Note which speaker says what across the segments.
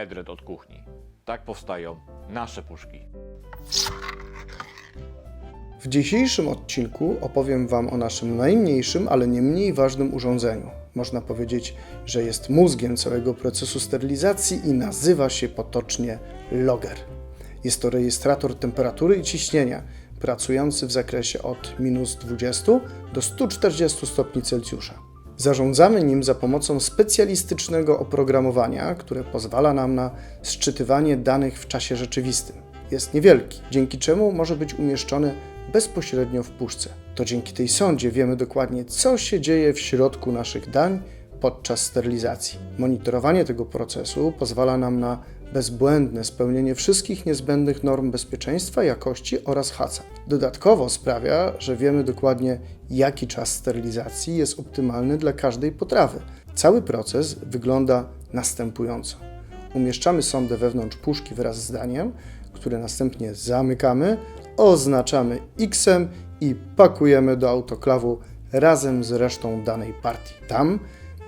Speaker 1: Edred od kuchni. Tak powstają nasze puszki.
Speaker 2: W dzisiejszym odcinku opowiem Wam o naszym najmniejszym, ale nie mniej ważnym urządzeniu. Można powiedzieć, że jest mózgiem całego procesu sterylizacji i nazywa się potocznie Logger. Jest to rejestrator temperatury i ciśnienia, pracujący w zakresie od minus 20 do 140 stopni Celsjusza. Zarządzamy nim za pomocą specjalistycznego oprogramowania, które pozwala nam na sczytywanie danych w czasie rzeczywistym. Jest niewielki, dzięki czemu może być umieszczony bezpośrednio w puszce. To dzięki tej sondzie wiemy dokładnie, co się dzieje w środku naszych dań podczas sterylizacji. Monitorowanie tego procesu pozwala nam na bezbłędne spełnienie wszystkich niezbędnych norm bezpieczeństwa, jakości oraz HACCP. Dodatkowo sprawia, że wiemy dokładnie, jaki czas sterylizacji jest optymalny dla każdej potrawy. Cały proces wygląda następująco. Umieszczamy sondę wewnątrz puszki wraz z daniem, które następnie zamykamy, oznaczamy X i pakujemy do autoklawu razem z resztą danej partii. Tam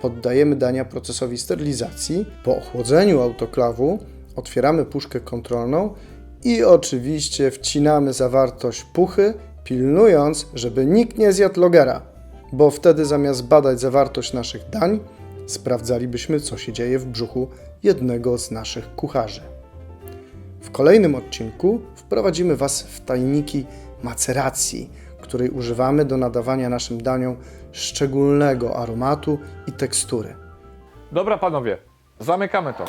Speaker 2: poddajemy dania procesowi sterylizacji. Po ochłodzeniu autoklawu otwieramy puszkę kontrolną i oczywiście wcinamy zawartość puchy, pilnując, żeby nikt nie zjadł logera, bo wtedy zamiast badać zawartość naszych dań, sprawdzalibyśmy, co się dzieje w brzuchu jednego z naszych kucharzy. W kolejnym odcinku wprowadzimy Was w tajniki maceracji, której używamy do nadawania naszym daniom szczególnego aromatu i tekstury.
Speaker 1: Dobra panowie, zamykamy to.